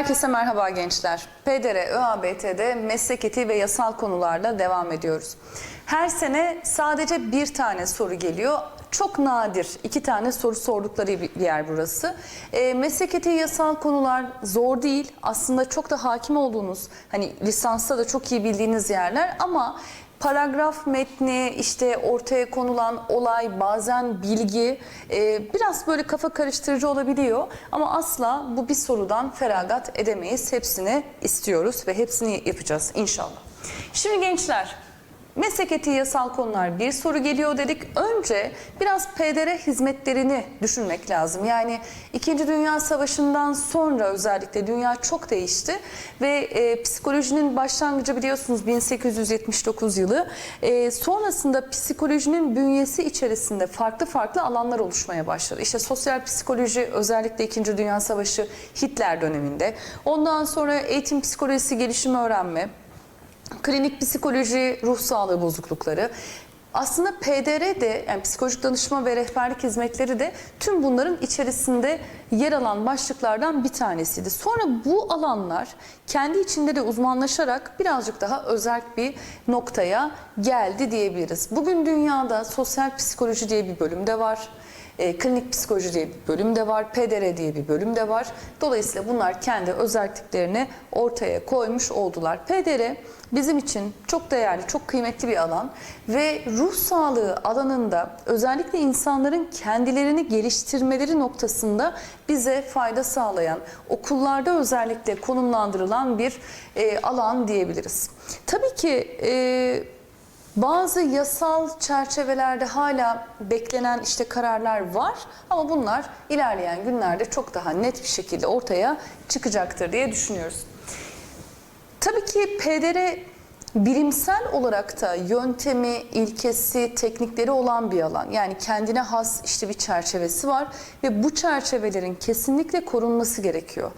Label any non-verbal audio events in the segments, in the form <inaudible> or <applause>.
Herkese merhaba gençler. PDR, ÖABT'de meslek etiği ve yasal konularla devam ediyoruz. Her sene sadece bir tane soru geliyor. Çok nadir iki tane soru sordukları bir yer burası. E, meslek etiği yasal konular zor değil. Aslında çok da hakim olduğunuz, hani lisansta da çok iyi bildiğiniz yerler ama paragraf metni, işte ortaya konulan olay, bazen bilgi e, biraz böyle kafa karıştırıcı olabiliyor. Ama asla bu bir sorudan feragat edemeyiz. Hepsini istiyoruz ve hepsini yapacağız inşallah. Şimdi gençler, Meslek etiği yasal konular bir soru geliyor dedik. Önce biraz PDR hizmetlerini düşünmek lazım. Yani 2. Dünya Savaşı'ndan sonra özellikle dünya çok değişti ve e, psikolojinin başlangıcı biliyorsunuz 1879 yılı. E, sonrasında psikolojinin bünyesi içerisinde farklı farklı alanlar oluşmaya başladı. İşte sosyal psikoloji özellikle 2. Dünya Savaşı Hitler döneminde. Ondan sonra eğitim psikolojisi gelişimi öğrenme, klinik psikoloji, ruh sağlığı bozuklukları. Aslında PDR de yani psikolojik danışma ve rehberlik hizmetleri de tüm bunların içerisinde yer alan başlıklardan bir tanesiydi. Sonra bu alanlar kendi içinde de uzmanlaşarak birazcık daha özel bir noktaya geldi diyebiliriz. Bugün dünyada sosyal psikoloji diye bir bölüm de var. E, klinik psikoloji diye bir bölüm de var, PDR diye bir bölüm de var. Dolayısıyla bunlar kendi özelliklerini ortaya koymuş oldular. PDR bizim için çok değerli, çok kıymetli bir alan ve ruh sağlığı alanında özellikle insanların kendilerini geliştirmeleri noktasında bize fayda sağlayan, okullarda özellikle konumlandırılan bir e, alan diyebiliriz. Tabii ki e, bazı yasal çerçevelerde hala beklenen işte kararlar var ama bunlar ilerleyen günlerde çok daha net bir şekilde ortaya çıkacaktır diye düşünüyoruz. Tabii ki PDR bilimsel olarak da yöntemi, ilkesi, teknikleri olan bir alan. Yani kendine has işte bir çerçevesi var ve bu çerçevelerin kesinlikle korunması gerekiyor.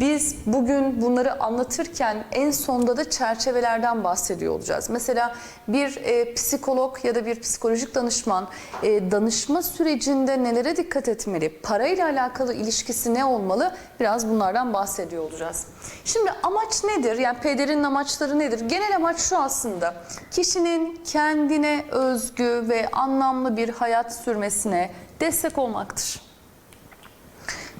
Biz bugün bunları anlatırken en sonda da çerçevelerden bahsediyor olacağız. Mesela bir e, psikolog ya da bir psikolojik danışman e, danışma sürecinde nelere dikkat etmeli? Parayla alakalı ilişkisi ne olmalı? Biraz bunlardan bahsediyor olacağız. Şimdi amaç nedir? Yani PDR'in amaçları nedir? Genel amaç şu aslında. Kişinin kendine özgü ve anlamlı bir hayat sürmesine destek olmaktır.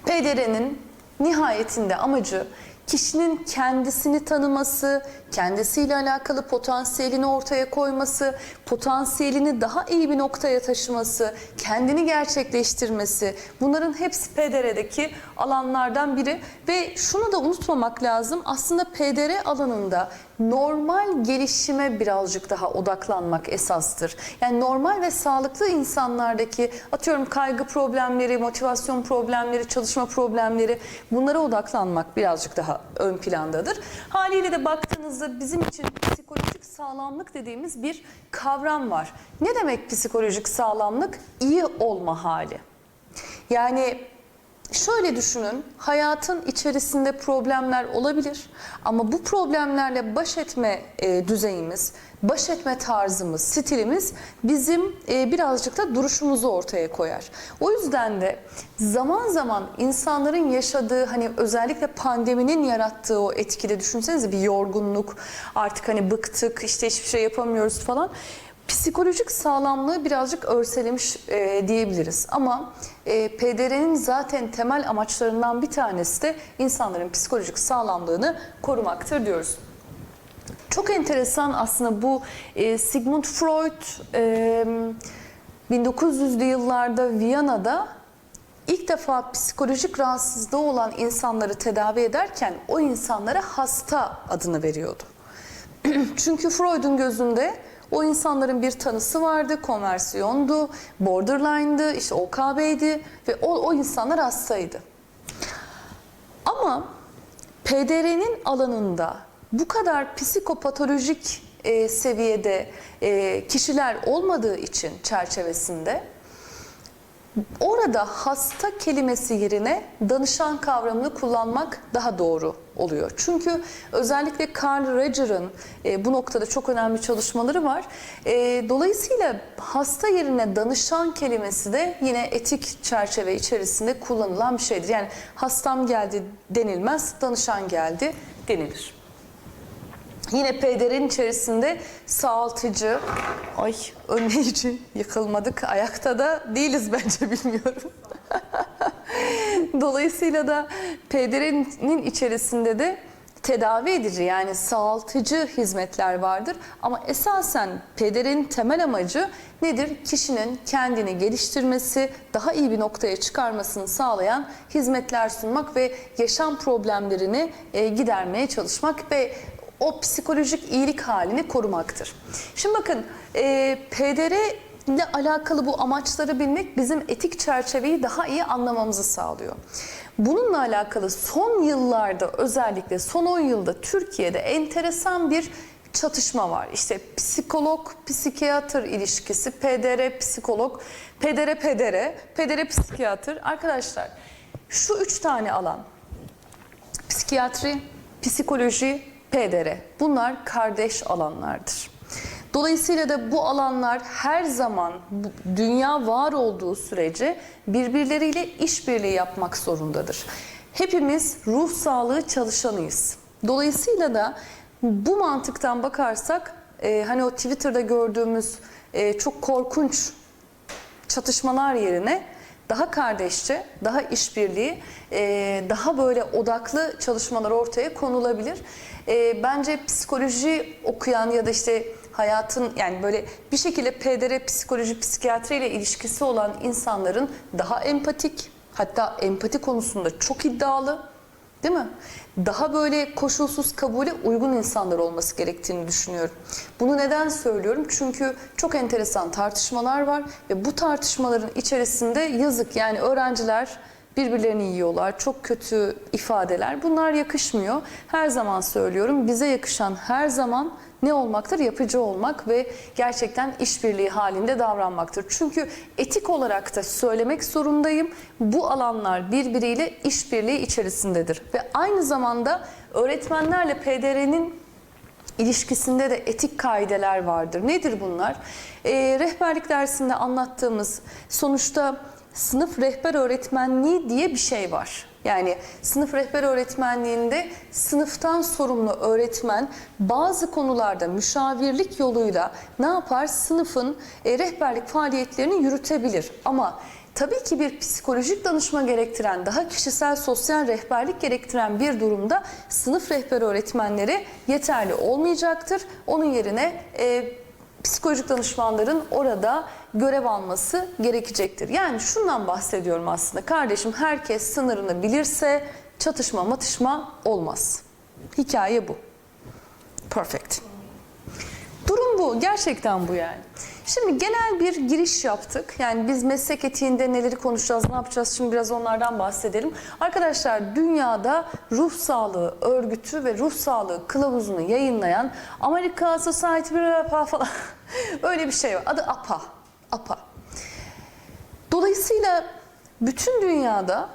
PDR'nin nihayetinde amacı kişinin kendisini tanıması, kendisiyle alakalı potansiyelini ortaya koyması, potansiyelini daha iyi bir noktaya taşıması, kendini gerçekleştirmesi bunların hepsi PDR'deki alanlardan biri ve şunu da unutmamak lazım aslında PDR alanında normal gelişime birazcık daha odaklanmak esastır. Yani normal ve sağlıklı insanlardaki atıyorum kaygı problemleri, motivasyon problemleri, çalışma problemleri bunlara odaklanmak birazcık daha ön plandadır. Haliyle de baktığınızda bizim için psikolojik sağlamlık dediğimiz bir kavram var. Ne demek psikolojik sağlamlık? İyi olma hali. Yani Şöyle düşünün, hayatın içerisinde problemler olabilir ama bu problemlerle baş etme e, düzeyimiz, baş etme tarzımız, stilimiz bizim e, birazcık da duruşumuzu ortaya koyar. O yüzden de zaman zaman insanların yaşadığı hani özellikle pandeminin yarattığı o etkide düşünsenize bir yorgunluk, artık hani bıktık, işte hiçbir şey yapamıyoruz falan psikolojik sağlamlığı birazcık örselemiş e, diyebiliriz. Ama e, PDR'nin zaten temel amaçlarından bir tanesi de insanların psikolojik sağlamlığını korumaktır diyoruz. Çok enteresan aslında bu e, Sigmund Freud e, 1900'lü yıllarda Viyana'da ilk defa psikolojik rahatsızlığı olan insanları tedavi ederken o insanlara hasta adını veriyordu. <clears throat> Çünkü Freud'un gözünde o insanların bir tanısı vardı, konversiyondu, borderline'dı, işte OKB'ydi ve o, o insanlar hastaydı. Ama PDR'nin alanında bu kadar psikopatolojik e, seviyede e, kişiler olmadığı için çerçevesinde Orada hasta kelimesi yerine danışan kavramını kullanmak daha doğru oluyor. Çünkü özellikle Carl Roger'ın e, bu noktada çok önemli çalışmaları var. E, dolayısıyla hasta yerine danışan kelimesi de yine etik çerçeve içerisinde kullanılan bir şeydir. Yani hastam geldi denilmez, danışan geldi denilir. Yine PDR'in içerisinde sağaltıcı, ay önleyici yıkılmadık. Ayakta da değiliz <laughs> bence bilmiyorum. <laughs> Dolayısıyla da PDR'nin içerisinde de tedavi edici yani sağaltıcı hizmetler vardır. Ama esasen PDR'in temel amacı nedir? Kişinin kendini geliştirmesi, daha iyi bir noktaya çıkarmasını sağlayan hizmetler sunmak ve yaşam problemlerini e, gidermeye çalışmak ve o psikolojik iyilik halini korumaktır. Şimdi bakın e, PDR ile alakalı bu amaçları bilmek bizim etik çerçeveyi daha iyi anlamamızı sağlıyor. Bununla alakalı son yıllarda özellikle son 10 yılda Türkiye'de enteresan bir çatışma var. İşte psikolog psikiyatr ilişkisi, PDR psikolog, PDR PDR, PDR psikiyatr. Arkadaşlar şu üç tane alan psikiyatri, psikoloji, PDR. Bunlar kardeş alanlardır. Dolayısıyla da bu alanlar her zaman dünya var olduğu sürece birbirleriyle işbirliği yapmak zorundadır. Hepimiz ruh sağlığı çalışanıyız. Dolayısıyla da bu mantıktan bakarsak e, hani o Twitter'da gördüğümüz e, çok korkunç çatışmalar yerine daha kardeşçe, daha işbirliği, e, daha böyle odaklı çalışmalar ortaya konulabilir. E, Bence psikoloji okuyan ya da işte hayatın yani böyle bir şekilde PDR psikoloji, psikiyatri ile ilişkisi olan insanların daha empatik, hatta empati konusunda çok iddialı, Değil mi? Daha böyle koşulsuz kabule uygun insanlar olması gerektiğini düşünüyorum. Bunu neden söylüyorum? Çünkü çok enteresan tartışmalar var ve bu tartışmaların içerisinde yazık yani öğrenciler birbirlerini yiyorlar. Çok kötü ifadeler. Bunlar yakışmıyor. Her zaman söylüyorum bize yakışan her zaman ne olmaktır? Yapıcı olmak ve gerçekten işbirliği halinde davranmaktır. Çünkü etik olarak da söylemek zorundayım. Bu alanlar birbiriyle işbirliği içerisindedir. Ve aynı zamanda öğretmenlerle PDR'nin ilişkisinde de etik kaideler vardır. Nedir bunlar? Ee, rehberlik dersinde anlattığımız sonuçta sınıf rehber öğretmenliği diye bir şey var. Yani sınıf rehber öğretmenliğinde sınıftan sorumlu öğretmen bazı konularda müşavirlik yoluyla ne yapar? Sınıfın e, rehberlik faaliyetlerini yürütebilir. Ama Tabii ki bir psikolojik danışma gerektiren, daha kişisel sosyal rehberlik gerektiren bir durumda sınıf rehber öğretmenleri yeterli olmayacaktır. Onun yerine e, psikolojik danışmanların orada görev alması gerekecektir. Yani şundan bahsediyorum aslında. Kardeşim herkes sınırını bilirse çatışma matışma olmaz. Hikaye bu. Perfect. Durum bu. Gerçekten bu yani. Şimdi genel bir giriş yaptık. Yani biz meslek etiğinde neleri konuşacağız, ne yapacağız? Şimdi biraz onlardan bahsedelim. Arkadaşlar dünyada ruh sağlığı örgütü ve ruh sağlığı kılavuzunu yayınlayan Amerika Society falan <laughs> öyle bir şey var. Adı APA. APA. Dolayısıyla bütün dünyada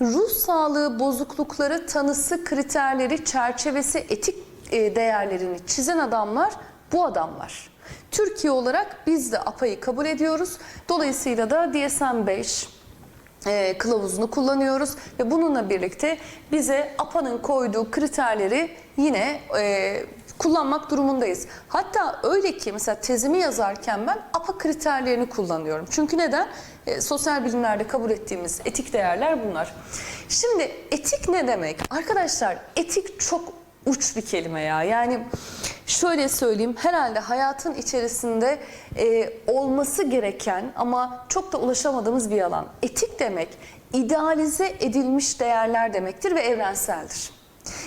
ruh sağlığı bozuklukları tanısı, kriterleri, çerçevesi, etik e, değerlerini çizen adamlar bu adamlar. Türkiye olarak biz de APA'yı kabul ediyoruz. Dolayısıyla da DSM-5 e, kılavuzunu kullanıyoruz ve bununla birlikte bize APA'nın koyduğu kriterleri yine e, kullanmak durumundayız. Hatta öyle ki mesela tezimi yazarken ben APA kriterlerini kullanıyorum. Çünkü neden? E, sosyal bilimlerde kabul ettiğimiz etik değerler bunlar. Şimdi etik ne demek? Arkadaşlar etik çok uç bir kelime ya. Yani şöyle söyleyeyim herhalde hayatın içerisinde e, olması gereken ama çok da ulaşamadığımız bir alan. Etik demek idealize edilmiş değerler demektir ve evrenseldir.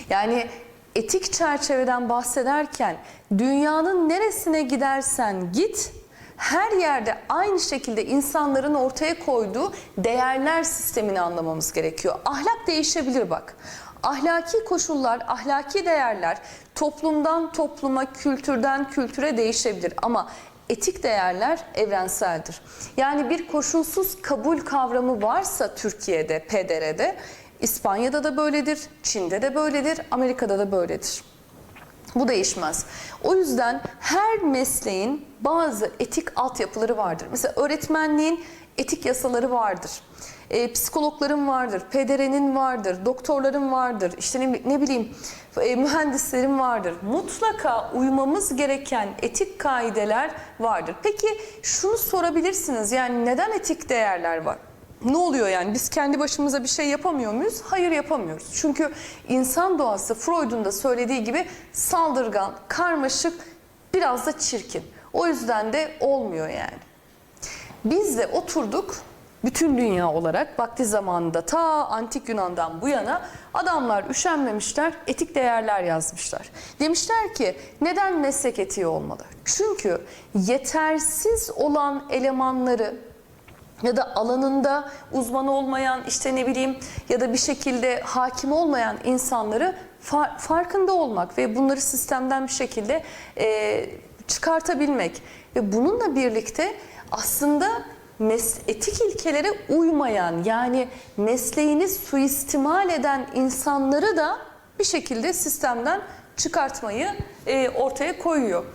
Yani etik çerçeveden bahsederken dünyanın neresine gidersen git her yerde aynı şekilde insanların ortaya koyduğu değerler sistemini anlamamız gerekiyor. Ahlak değişebilir bak. Ahlaki koşullar, ahlaki değerler toplumdan topluma, kültürden kültüre değişebilir ama etik değerler evrenseldir. Yani bir koşulsuz kabul kavramı varsa Türkiye'de, PDR'de, İspanya'da da böyledir, Çin'de de böyledir, Amerika'da da böyledir. Bu değişmez. O yüzden her mesleğin bazı etik altyapıları vardır. Mesela öğretmenliğin etik yasaları vardır. E, psikologların vardır, PDR'nin vardır, doktorların vardır, işte ne, ne bileyim e, mühendislerin vardır. Mutlaka uymamız gereken etik kaideler vardır. Peki şunu sorabilirsiniz yani neden etik değerler var? Ne oluyor yani biz kendi başımıza bir şey yapamıyor muyuz? Hayır yapamıyoruz. Çünkü insan doğası Freud'un da söylediği gibi saldırgan, karmaşık, biraz da çirkin. O yüzden de olmuyor yani. Biz de oturduk bütün dünya olarak vakti zamanında ta antik Yunan'dan bu yana adamlar üşenmemişler, etik değerler yazmışlar. Demişler ki neden meslek etiği olmalı? Çünkü yetersiz olan elemanları ya da alanında uzman olmayan işte ne bileyim ya da bir şekilde hakim olmayan insanları fa- farkında olmak ve bunları sistemden bir şekilde e, çıkartabilmek ve bununla birlikte aslında mes- etik ilkelere uymayan yani mesleğini suistimal eden insanları da bir şekilde sistemden çıkartmayı e, ortaya koyuyor.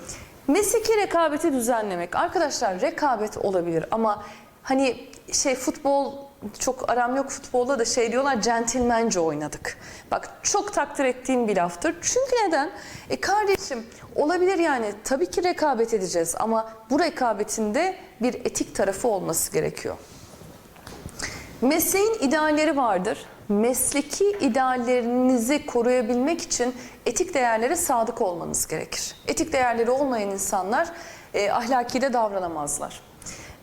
Mesleki rekabeti düzenlemek. Arkadaşlar rekabet olabilir ama hani şey futbol çok aram yok futbolda da şey diyorlar centilmence oynadık. Bak çok takdir ettiğim bir laftır. Çünkü neden? E kardeşim olabilir yani tabii ki rekabet edeceğiz ama bu rekabetinde bir etik tarafı olması gerekiyor. Mesleğin idealleri vardır. Mesleki ideallerinizi koruyabilmek için etik değerlere sadık olmanız gerekir. Etik değerleri olmayan insanlar e, ahlaki de davranamazlar.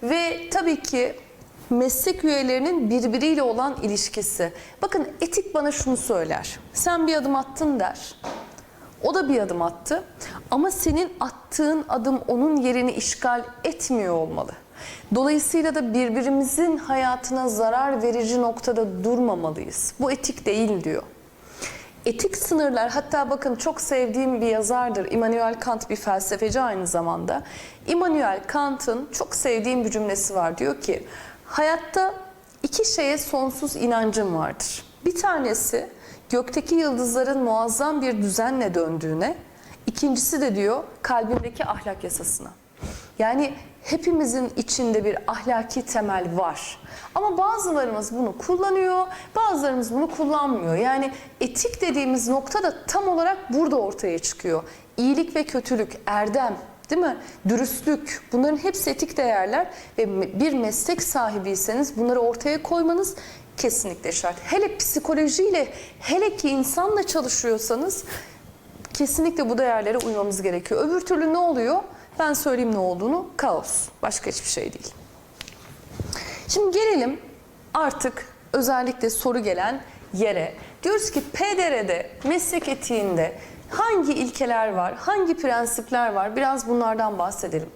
Ve tabii ki meslek üyelerinin birbiriyle olan ilişkisi. Bakın etik bana şunu söyler. Sen bir adım attın der. O da bir adım attı ama senin attığın adım onun yerini işgal etmiyor olmalı. Dolayısıyla da birbirimizin hayatına zarar verici noktada durmamalıyız. Bu etik değil diyor. Etik sınırlar hatta bakın çok sevdiğim bir yazardır. Immanuel Kant bir felsefeci aynı zamanda. Immanuel Kant'ın çok sevdiğim bir cümlesi var. Diyor ki hayatta iki şeye sonsuz inancım vardır. Bir tanesi gökteki yıldızların muazzam bir düzenle döndüğüne, ikincisi de diyor kalbindeki ahlak yasasına. Yani hepimizin içinde bir ahlaki temel var. Ama bazılarımız bunu kullanıyor, bazılarımız bunu kullanmıyor. Yani etik dediğimiz nokta da tam olarak burada ortaya çıkıyor. İyilik ve kötülük, erdem, değil mi? Dürüstlük, bunların hepsi etik değerler ve bir meslek sahibiyseniz bunları ortaya koymanız kesinlikle şart. Hele psikolojiyle, hele ki insanla çalışıyorsanız kesinlikle bu değerlere uymamız gerekiyor. Öbür türlü ne oluyor? Ben söyleyeyim ne olduğunu. Kaos. Başka hiçbir şey değil. Şimdi gelelim artık özellikle soru gelen yere. Diyoruz ki PDR'de, meslek etiğinde hangi ilkeler var, hangi prensipler var? Biraz bunlardan bahsedelim.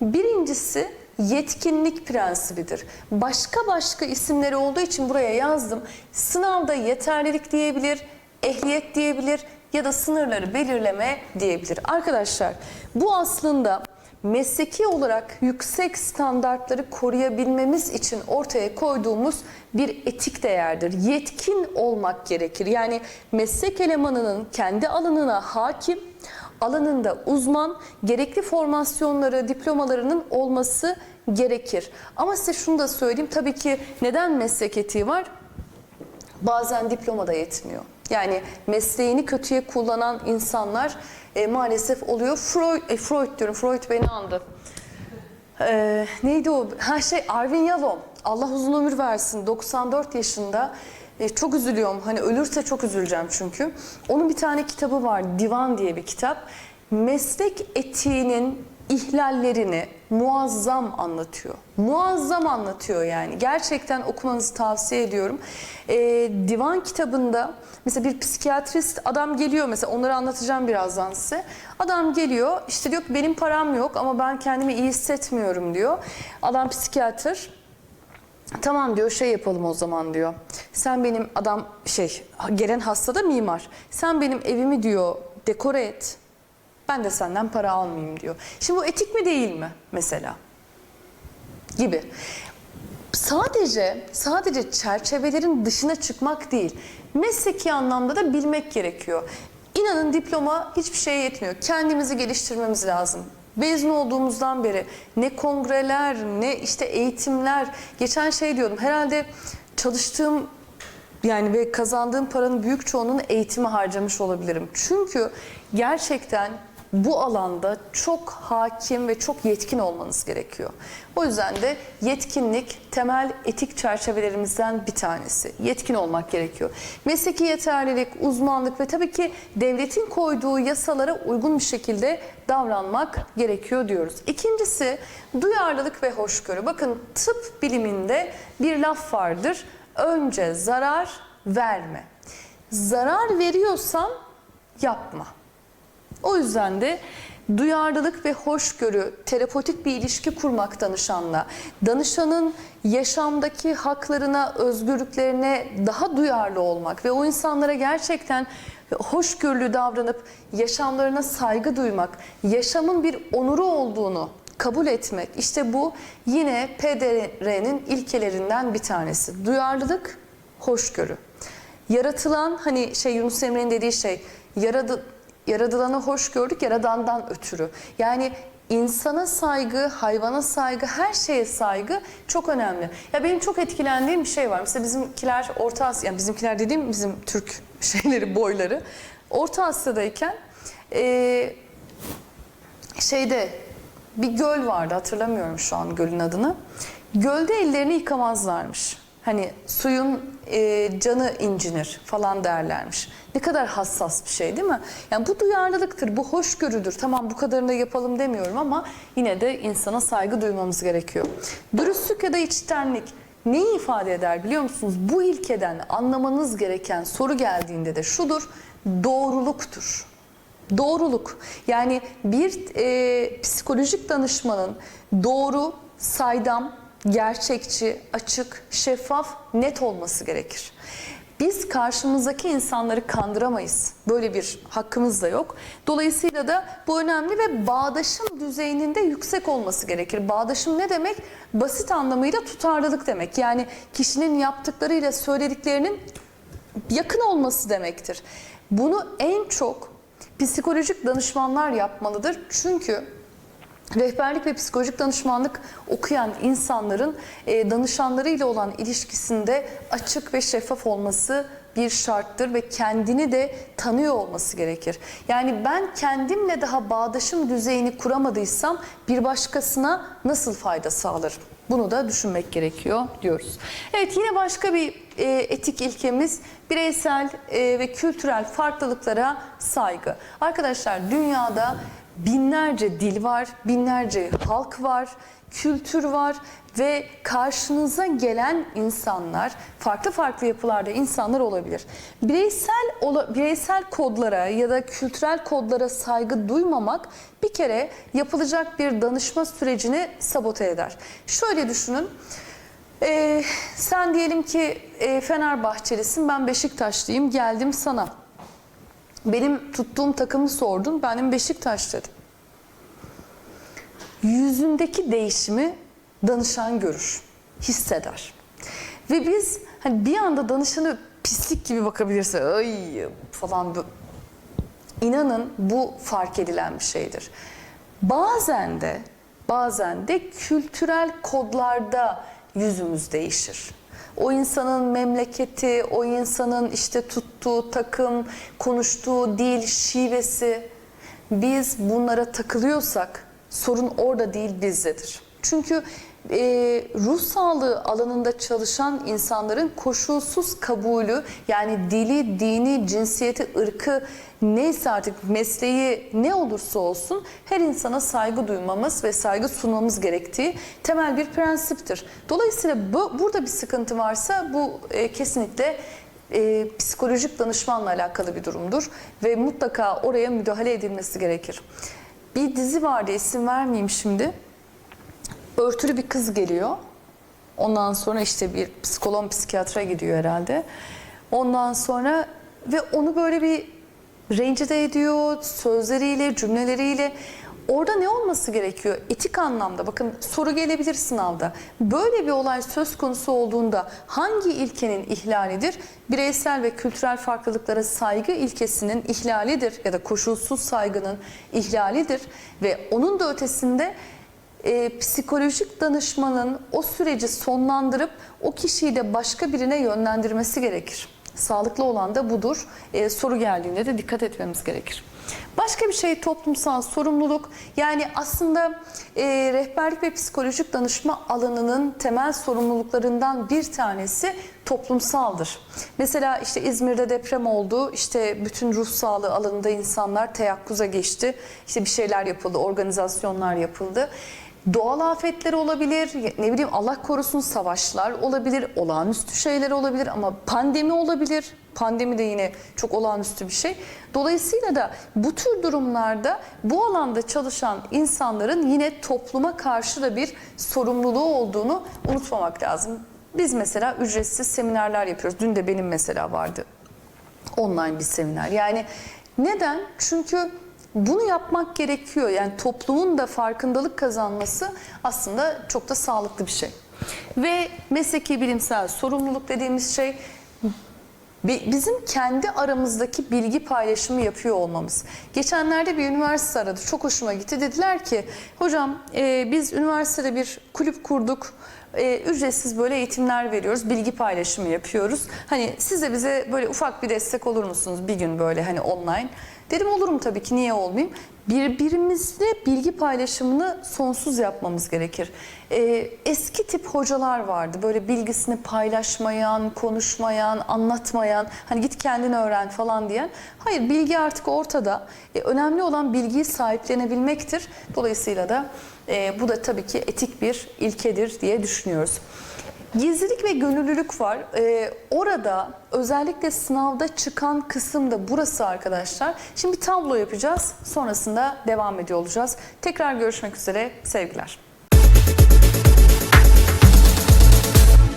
Birincisi yetkinlik prensibidir. Başka başka isimleri olduğu için buraya yazdım. Sınavda yeterlilik diyebilir, ehliyet diyebilir ya da sınırları belirleme diyebilir. Arkadaşlar bu aslında mesleki olarak yüksek standartları koruyabilmemiz için ortaya koyduğumuz bir etik değerdir. Yetkin olmak gerekir. Yani meslek elemanının kendi alanına hakim, alanında uzman, gerekli formasyonları, diplomalarının olması gerekir. Ama size şunu da söyleyeyim. Tabii ki neden meslek etiği var? Bazen diploma da yetmiyor. Yani mesleğini kötüye kullanan insanlar e, maalesef oluyor. Freud, e, Freud diyorum, Freud beni andı. E, neydi o? Ha şey Arvin Yalom. Allah uzun ömür versin. 94 yaşında. E, çok üzülüyorum. Hani ölürse çok üzüleceğim çünkü. Onun bir tane kitabı var. Divan diye bir kitap. Meslek etiğinin ihlallerini muazzam anlatıyor. Muazzam anlatıyor yani. Gerçekten okumanızı tavsiye ediyorum. Ee, divan kitabında mesela bir psikiyatrist adam geliyor mesela onları anlatacağım birazdan size. Adam geliyor işte diyor ki benim param yok ama ben kendimi iyi hissetmiyorum diyor. Adam psikiyatr. Tamam diyor şey yapalım o zaman diyor. Sen benim adam şey gelen hasta da mimar. Sen benim evimi diyor dekore et. Ben de senden para almayayım diyor. Şimdi bu etik mi değil mi mesela? Gibi. Sadece sadece çerçevelerin dışına çıkmak değil. Mesleki anlamda da bilmek gerekiyor. İnanın diploma hiçbir şeye yetmiyor. Kendimizi geliştirmemiz lazım. Mezun olduğumuzdan beri ne kongreler ne işte eğitimler. Geçen şey diyordum herhalde çalıştığım yani ve kazandığım paranın büyük çoğunluğunu eğitime harcamış olabilirim. Çünkü gerçekten bu alanda çok hakim ve çok yetkin olmanız gerekiyor. O yüzden de yetkinlik temel etik çerçevelerimizden bir tanesi. Yetkin olmak gerekiyor. Mesleki yeterlilik, uzmanlık ve tabii ki devletin koyduğu yasalara uygun bir şekilde davranmak gerekiyor diyoruz. İkincisi duyarlılık ve hoşgörü. Bakın tıp biliminde bir laf vardır. Önce zarar verme. Zarar veriyorsan yapma. O yüzden de duyarlılık ve hoşgörü, terapötik bir ilişki kurmak danışanla, danışanın yaşamdaki haklarına, özgürlüklerine daha duyarlı olmak ve o insanlara gerçekten hoşgörülü davranıp yaşamlarına saygı duymak, yaşamın bir onuru olduğunu kabul etmek. İşte bu yine PDR'nin ilkelerinden bir tanesi. Duyarlılık, hoşgörü. Yaratılan hani şey Yunus Emre'nin dediği şey yaradı, yaradılanı hoş gördük yaradandan ötürü. Yani insana saygı, hayvana saygı, her şeye saygı çok önemli. Ya benim çok etkilendiğim bir şey var. Mesela bizimkiler Orta Asya, yani bizimkiler dediğim bizim Türk <laughs> şeyleri, boyları. Orta Asya'dayken eee şeyde bir göl vardı hatırlamıyorum şu an gölün adını. Gölde ellerini yıkamazlarmış. Hani suyun e, canı incinir falan derlermiş. Ne kadar hassas bir şey değil mi? Yani bu duyarlılıktır, bu hoşgörüdür. Tamam bu kadarını da yapalım demiyorum ama yine de insana saygı duymamız gerekiyor. Dürüstlük ya da içtenlik neyi ifade eder biliyor musunuz? Bu ilkeden anlamanız gereken soru geldiğinde de şudur, doğruluktur. Doğruluk. Yani bir e, psikolojik danışmanın doğru, saydam, gerçekçi, açık, şeffaf, net olması gerekir. Biz karşımızdaki insanları kandıramayız. Böyle bir hakkımız da yok. Dolayısıyla da bu önemli ve bağdaşım düzeyinin de yüksek olması gerekir. Bağdaşım ne demek? Basit anlamıyla tutarlılık demek. Yani kişinin yaptıklarıyla söylediklerinin yakın olması demektir. Bunu en çok psikolojik danışmanlar yapmalıdır. Çünkü rehberlik ve psikolojik danışmanlık okuyan insanların e, danışanlarıyla olan ilişkisinde açık ve şeffaf olması bir şarttır ve kendini de tanıyor olması gerekir. Yani ben kendimle daha bağdaşım düzeyini kuramadıysam bir başkasına nasıl fayda sağlarım? Bunu da düşünmek gerekiyor diyoruz. Evet yine başka bir e, etik ilkemiz bireysel e, ve kültürel farklılıklara saygı. Arkadaşlar dünyada binlerce dil var, binlerce halk var, kültür var ve karşınıza gelen insanlar farklı farklı yapılarda insanlar olabilir. Bireysel bireysel kodlara ya da kültürel kodlara saygı duymamak bir kere yapılacak bir danışma sürecini sabote eder. Şöyle düşünün. Ee, sen diyelim ki e, Fenerbahçelisin, ben Beşiktaşlıyım, geldim sana. Benim tuttuğum takımı sordun, benim Beşiktaş dedim. Yüzündeki değişimi danışan görür, hisseder. Ve biz hani bir anda danışanı pislik gibi bakabilirse, ay falan. İnanın bu fark edilen bir şeydir. Bazen de bazen de kültürel kodlarda yüzümüz değişir. O insanın memleketi, o insanın işte tuttuğu takım, konuştuğu dil, şivesi biz bunlara takılıyorsak sorun orada değil bizdedir. Çünkü e, ruh sağlığı alanında çalışan insanların koşulsuz kabulü yani dili, dini, cinsiyeti, ırkı neyse artık mesleği ne olursa olsun her insana saygı duymamız ve saygı sunmamız gerektiği temel bir prensiptir. Dolayısıyla bu, burada bir sıkıntı varsa bu e, kesinlikle e, psikolojik danışmanla alakalı bir durumdur ve mutlaka oraya müdahale edilmesi gerekir. Bir dizi vardı isim vermeyeyim şimdi örtülü bir kız geliyor. Ondan sonra işte bir psikolog psikiyatra gidiyor herhalde. Ondan sonra ve onu böyle bir rencide ediyor sözleriyle, cümleleriyle. Orada ne olması gerekiyor? Etik anlamda bakın soru gelebilir sınavda. Böyle bir olay söz konusu olduğunda hangi ilkenin ihlalidir? Bireysel ve kültürel farklılıklara saygı ilkesinin ihlalidir ya da koşulsuz saygının ihlalidir ve onun da ötesinde e, psikolojik danışmanın o süreci sonlandırıp o kişiyi de başka birine yönlendirmesi gerekir. Sağlıklı olan da budur. E, soru geldiğinde de dikkat etmemiz gerekir. Başka bir şey toplumsal sorumluluk. Yani aslında e, rehberlik ve psikolojik danışma alanının temel sorumluluklarından bir tanesi toplumsaldır. Mesela işte İzmir'de deprem oldu. İşte bütün ruh sağlığı alanında insanlar teyakkuza geçti. İşte bir şeyler yapıldı, organizasyonlar yapıldı. Doğal afetler olabilir, ne bileyim Allah korusun savaşlar olabilir, olağanüstü şeyler olabilir ama pandemi olabilir. Pandemi de yine çok olağanüstü bir şey. Dolayısıyla da bu tür durumlarda bu alanda çalışan insanların yine topluma karşı da bir sorumluluğu olduğunu unutmamak lazım. Biz mesela ücretsiz seminerler yapıyoruz. Dün de benim mesela vardı online bir seminer. Yani neden? Çünkü bunu yapmak gerekiyor. Yani toplumun da farkındalık kazanması aslında çok da sağlıklı bir şey. Ve mesleki bilimsel sorumluluk dediğimiz şey bi- bizim kendi aramızdaki bilgi paylaşımı yapıyor olmamız. Geçenlerde bir üniversite aradı. Çok hoşuma gitti. Dediler ki hocam e, biz üniversitede bir kulüp kurduk. E, ücretsiz böyle eğitimler veriyoruz. Bilgi paylaşımı yapıyoruz. Hani siz de bize böyle ufak bir destek olur musunuz bir gün böyle hani online? Dedim olurum tabii ki niye olmayayım? Birbirimizle bilgi paylaşımını sonsuz yapmamız gerekir. Ee, eski tip hocalar vardı böyle bilgisini paylaşmayan, konuşmayan, anlatmayan, hani git kendin öğren falan diyen. Hayır bilgi artık ortada. E, önemli olan bilgiyi sahiplenebilmektir. Dolayısıyla da e, bu da tabii ki etik bir ilkedir diye düşünüyoruz. Gizlilik ve gönüllülük var. Ee, orada özellikle sınavda çıkan kısım da burası arkadaşlar. Şimdi bir tablo yapacağız. Sonrasında devam ediyor olacağız. Tekrar görüşmek üzere. Sevgiler.